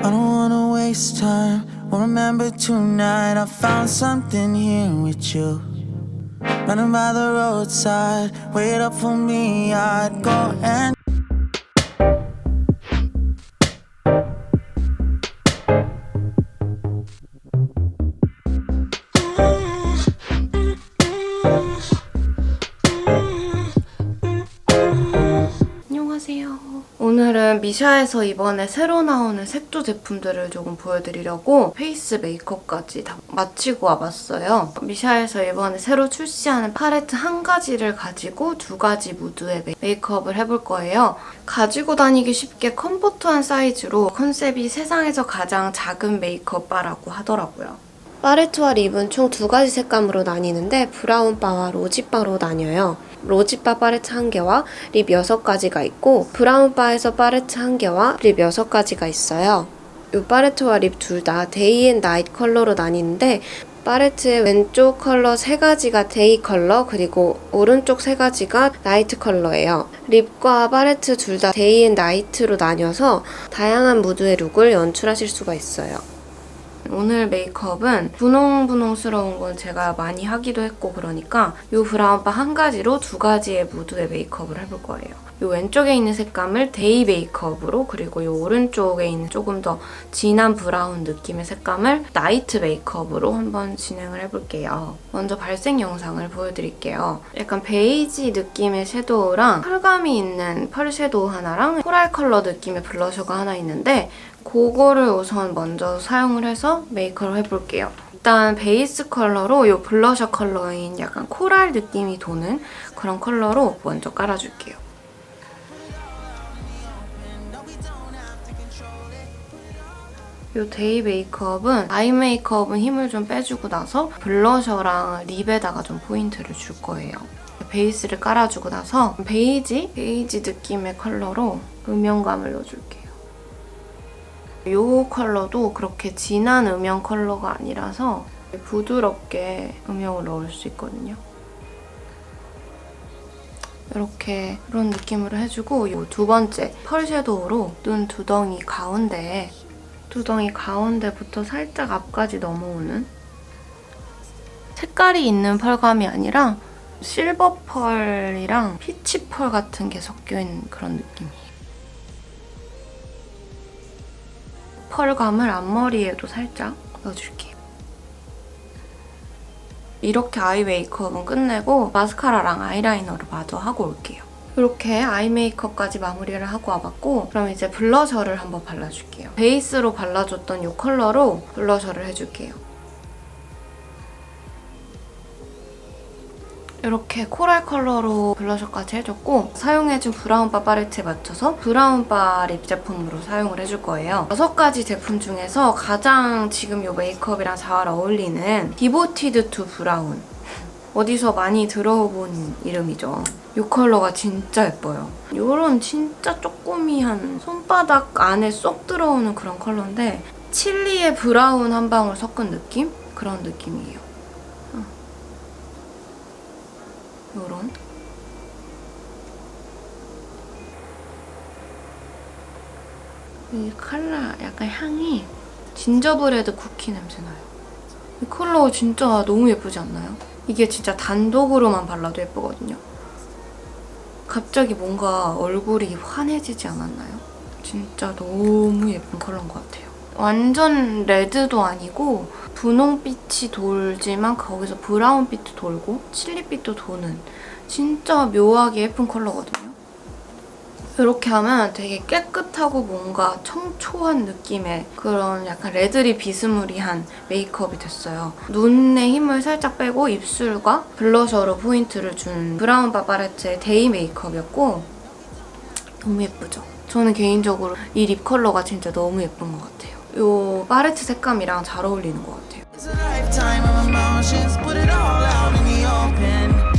I don't wanna waste time. Well, remember tonight I found something here with you. Running by the roadside, wait up for me. I'd go and 미샤에서 이번에 새로 나오는 색조 제품들을 조금 보여드리려고 페이스 메이크업까지 다 마치고 와봤어요. 미샤에서 이번에 새로 출시하는 팔레트 한 가지를 가지고 두 가지 무드의 메- 메이크업을 해볼 거예요. 가지고 다니기 쉽게 컴포트한 사이즈로 컨셉이 세상에서 가장 작은 메이크업 바라고 하더라고요. 파레트와 립은 총 두 가지 색감으로 나뉘는데 브라운 바와 로지 바로 나뉘어요. 로지바 파레트 한 개와 립 6가지가 있고 브라운 바에서 파레트 한 개와 립 6가지가 있어요. 이 파레트와 립 둘 다 데이 앤 나이트 컬러로 나뉘는데 파레트의 왼쪽 컬러 세 가지가 데이 컬러 그리고 오른쪽 세 가지가 나이트 컬러예요. 립과 파레트 둘 다 데이 앤 나이트로 나뉘어서 다양한 무드의 룩을 연출하실 수가 있어요. 오늘 메이크업은 분홍분홍스러운 건 제가 많이 하기도 했고 그러니까 이 브라운바 한 가지로 두 가지의 무드의 메이크업을 해볼 거예요. 이 왼쪽에 있는 색감을 데이 메이크업으로 그리고 이 오른쪽에 있는 조금 더 진한 브라운 느낌의 색감을 나이트 메이크업으로 한번 진행을 해볼게요. 먼저 발색 영상을 보여드릴게요. 약간 베이지 느낌의 섀도우랑 펄감이 있는 펄 섀도우 하나랑 코랄 컬러 느낌의 블러셔가 하나 있는데 그거를 우선 먼저 사용을 해서 메이크업을 해볼게요. 일단 베이스 컬러로 이 블러셔 컬러인 약간 코랄 느낌이 도는 그런 컬러로 먼저 깔아줄게요. 이 데이 메이크업은 아이 메이크업은 힘을 좀 빼주고 나서 블러셔랑 립에다가 좀 포인트를 줄 거예요. 베이스를 깔아주고 나서 베이지? 베이지 느낌의 컬러로 음영감을 넣어줄게요. 이 컬러도 그렇게 진한 음영 컬러가 아니라서 부드럽게 음영을 넣을 수 있거든요. 이렇게 그런 느낌으로 해주고 이 두 번째 펄 섀도우로 눈 두덩이 가운데에 두덩이 가운데부터 살짝 앞까지 넘어오는 색깔이 있는 펄감이 아니라 실버 펄이랑 피치 펄 같은 게 섞여있는 그런 느낌 펄감을 앞머리에도 살짝 넣어줄게요. 이렇게 아이 메이크업은 끝내고 마스카라랑 아이라이너를 마저 하고 올게요. 이렇게 아이 메이크업까지 마무리를 하고 와봤고 그럼 이제 블러셔를 한번 발라줄게요. 베이스로 발라줬던 이 컬러로 블러셔를 해줄게요. 이렇게 코랄 컬러로 블러셔까지 해줬고 사용해준 브라운 바 팔레트에 맞춰서 브라운 바 립 제품으로 사용을 해줄 거예요. 여섯 가지 제품 중에서 가장 지금 이 메이크업이랑 잘 어울리는 디보티드 투 브라운 어디서 많이 들어본 이름이죠. 이 컬러가 진짜 예뻐요. 이런 진짜 쪼꼬미한 손바닥 안에 쏙 들어오는 그런 컬러인데 칠리의 브라운 한 방울 섞은 느낌? 그런 느낌이에요. 요런 이 컬러 약간 향이 진저브레드 쿠키 냄새 나요. 이 컬러 진짜 너무 예쁘지 않나요? 이게 진짜 단독으로만 발라도 예쁘거든요. 갑자기 뭔가 얼굴이 환해지지 않았나요? 진짜 너무 예쁜 컬러인 것 같아요. 완전 레드도 아니고 분홍빛이 돌지만 거기서 브라운빛도 돌고 칠리빛도 도는 진짜 묘하게 예쁜 컬러거든요. 이렇게 하면 되게 깨끗하고 뭔가 청초한 느낌의 그런 약간 레드리 비스무리한 메이크업이 됐어요. 눈에 힘을 살짝 빼고 입술과 블러셔로 포인트를 준 브라운 바바레트의 데이 메이크업이었고 너무 예쁘죠? 저는 개인적으로 이 립 컬러가 진짜 너무 예쁜 것 같아요. 이 파레트 색감이랑 잘 어울리는 것 같아요. Open.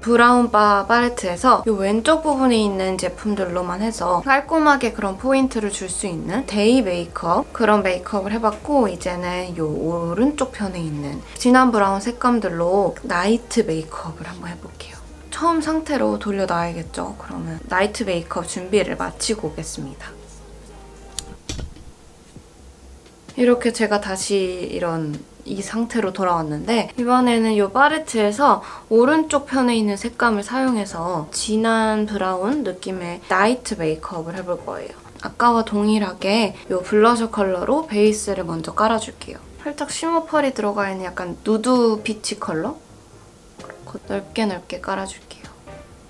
브라운 바 팔레트에서 이 왼쪽 부분에 있는 제품들로만 해서 깔끔하게 그런 포인트를 줄 수 있는 데이 메이크업 그런 메이크업을 해봤고 이제는 이 오른쪽 편에 있는 진한 브라운 색감들로 나이트 메이크업을 한번 해볼게요. 처음 상태로 돌려놔야겠죠. 그러면 나이트 메이크업 준비를 마치고 오겠습니다. 이렇게 제가 다시 이런 이 상태로 돌아왔는데 이번에는 이 파레트에서 오른쪽 편에 있는 색감을 사용해서 진한 브라운 느낌의 나이트 메이크업을 해볼 거예요. 아까와 동일하게 이 블러셔 컬러로 베이스를 먼저 깔아줄게요. 살짝 쉬머 펄이 들어가 있는 약간 누드 피치 컬러? 그렇고 넓게 넓게 깔아줄게요.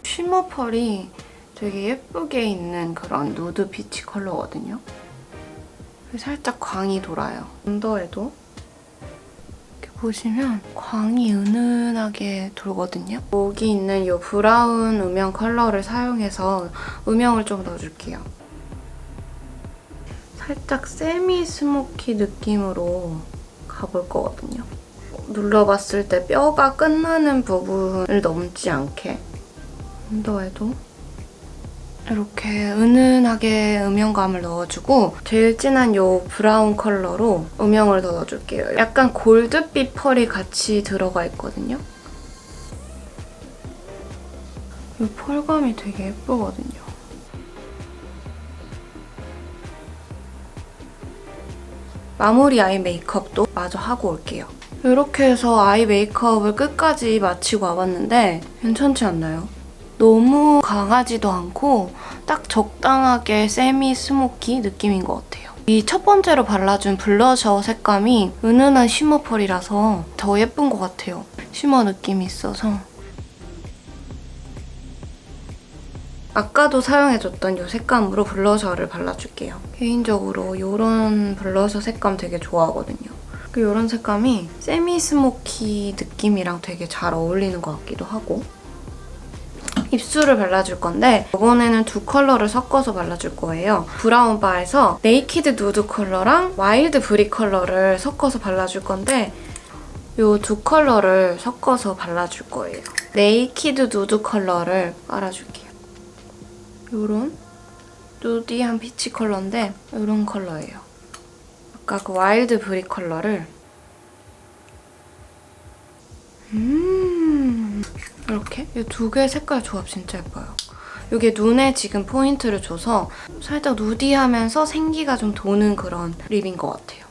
쉬머 펄이 되게 예쁘게 있는 그런 누드 피치 컬러거든요. 살짝 광이 돌아요. 언더에도 이렇게 보시면 광이 은은하게 돌거든요. 여기 있는 이 브라운 음영 컬러를 사용해서 음영을 좀 넣어줄게요. 살짝 세미 스모키 느낌으로 가볼 거거든요. 눌러봤을 때 뼈가 끝나는 부분을 넘지 않게 언더에도 이렇게 은은하게 음영감을 넣어주고 제일 진한 이 브라운 컬러로 음영을 더 넣어줄게요. 약간 골드빛 펄이 같이 들어가 있거든요. 이 펄감이 되게 예쁘거든요. 마무리 아이 메이크업도 마저 하고 올게요. 이렇게 해서 아이 메이크업을 끝까지 마치고 와봤는데 괜찮지 않나요? 너무 강하지도 않고 딱 적당하게 세미 스모키 느낌인 것 같아요. 이 첫 번째로 발라준 블러셔 색감이 은은한 쉬머 펄이라서 더 예쁜 것 같아요. 쉬머 느낌이 있어서. 아까도 사용해줬던 이 색감으로 블러셔를 발라줄게요. 개인적으로 이런 블러셔 색감 되게 좋아하거든요. 이런 색감이 세미 스모키 느낌이랑 되게 잘 어울리는 것 같기도 하고 입술을 발라줄 건데 이번에는 두 컬러를 섞어서 발라줄 거예요. 브라운 바에서 네이키드 누드 컬러랑 와일드 브릭 컬러를 섞어서 발라줄 건데 이 두 컬러를 섞어서 발라줄 거예요. 네이키드 누드 컬러를 깔아줄게요. 요런 누디한 피치 컬러인데 이런 컬러예요. 아까 그 와일드 브릭 컬러를 음 이렇게 이 두 개의 색깔 조합 진짜 예뻐요. 이게 눈에 지금 포인트를 줘서 살짝 누디하면서 생기가 좀 도는 그런 립인 것 같아요.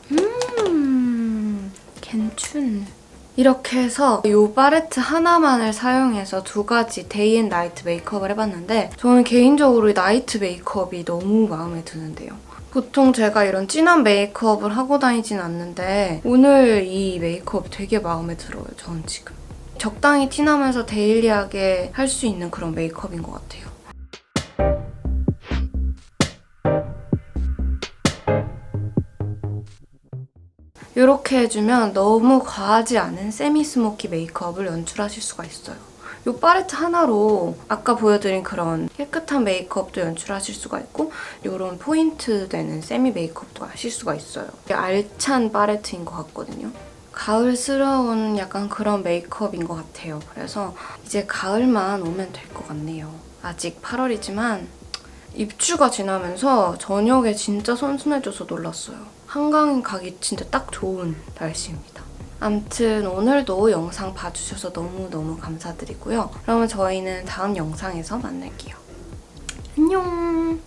음, 괜춘. 이렇게 해서 이 팔레트 하나만을 사용해서 두 가지 데이 앤 나이트 메이크업을 해봤는데 저는 개인적으로 이 나이트 메이크업이 너무 마음에 드는데요. 보통 제가 이런 진한 메이크업을 하고 다니진 않는데 오늘 이 메이크업 되게 마음에 들어요, 저는 지금. 적당히 티나면서 데일리하게 할 수 있는 그런 메이크업인 것 같아요. 이렇게 해주면 너무 과하지 않은 세미 스모키 메이크업을 연출하실 수가 있어요. 이 팔레트 하나로 아까 보여드린 그런 깨끗한 메이크업도 연출하실 수가 있고 이런 포인트 되는 세미 메이크업도 하실 수가 있어요. 알찬 팔레트인 것 같거든요. 가을스러운 약간 그런 메이크업인 것 같아요. 그래서 이제 가을만 오면 될 것 같네요. 아직 8월이지만 입추가 지나면서 저녁에 진짜 선선해져서 놀랐어요. 한강 가기 진짜 딱 좋은 날씨입니다. 암튼 오늘도 영상 봐주셔서 너무너무 감사드리고요. 그러면 저희는 다음 영상에서 만날게요. 안녕!